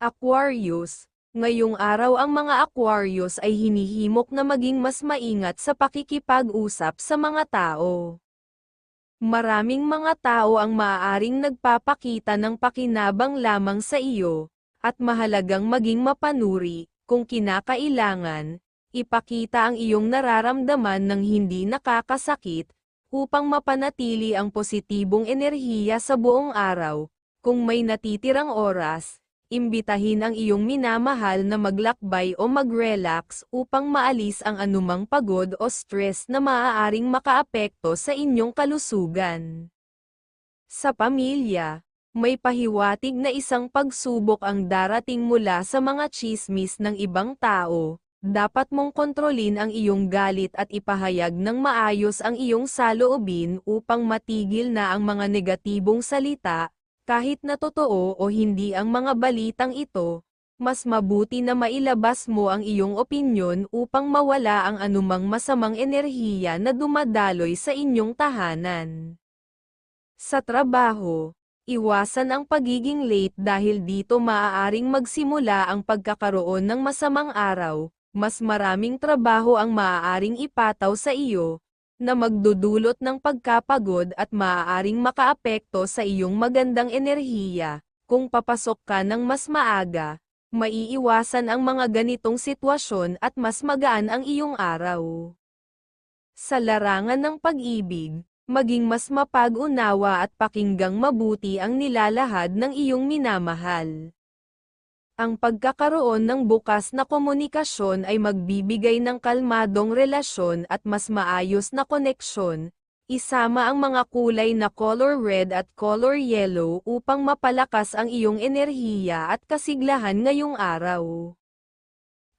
Aquarius, ngayong araw ang mga Aquarius ay hinihimok na maging mas maingat sa pakikipag-usap sa mga tao. Maraming mga tao ang maaaring nagpapakita ng pakinabang lamang sa iyo, at mahalagang maging mapanuri, kung kinakailangan, ipakita ang iyong nararamdaman ng hindi nakakasakit, upang mapanatili ang positibong enerhiya sa buong araw. Kung may natitirang oras, imbitahin ang iyong minamahal na maglakbay o mag-relax upang maalis ang anumang pagod o stress na maaaring makaapekto sa inyong kalusugan. Sa pamilya, may pahiwatig na isang pagsubok ang darating mula sa mga chismis ng ibang tao. Dapat mong kontrolin ang iyong galit at ipahayag ng maayos ang iyong saloobin upang matigil na ang mga negatibong salita, kahit na totoo o hindi ang mga balitang ito, mas mabuti na mailabas mo ang iyong opinyon upang mawala ang anumang masamang enerhiya na dumadaloy sa inyong tahanan. Sa trabaho, iwasan ang pagiging late dahil dito maaaring magsimula ang pagkakaroon ng masamang araw, mas maraming trabaho ang maaaring ipataw sa iyo, na magdudulot ng pagkapagod at maaaring makaapekto sa iyong magandang enerhiya. Kung papasok ka ng mas maaga, maiiwasan ang mga ganitong sitwasyon at mas magaan ang iyong araw. Sa larangan ng pag-ibig, maging mas mapag-unawa at pakinggang mabuti ang nilalahad ng iyong minamahal. Ang pagkakaroon ng bukas na komunikasyon ay magbibigay ng kalmadong relasyon at mas maayos na koneksyon. Isama ang mga kulay na color red at color yellow upang mapalakas ang iyong enerhiya at kasiglahan ngayong araw.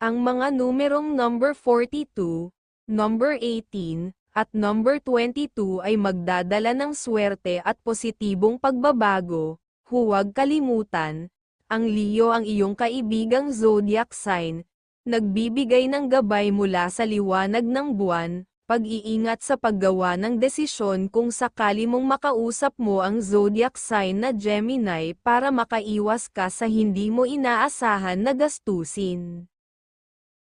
Ang mga numerong number 42, number 18, at number 22 ay magdadala ng swerte at positibong pagbabago. Huwag kalimutan, ang Leo ang iyong kaibigang zodiac sign, nagbibigay ng gabay mula sa liwanag ng buwan, pag-iingat sa paggawa ng desisyon kung sakali mong makausap mo ang zodiac sign na Gemini para makaiwas ka sa hindi mo inaasahan na gastusin.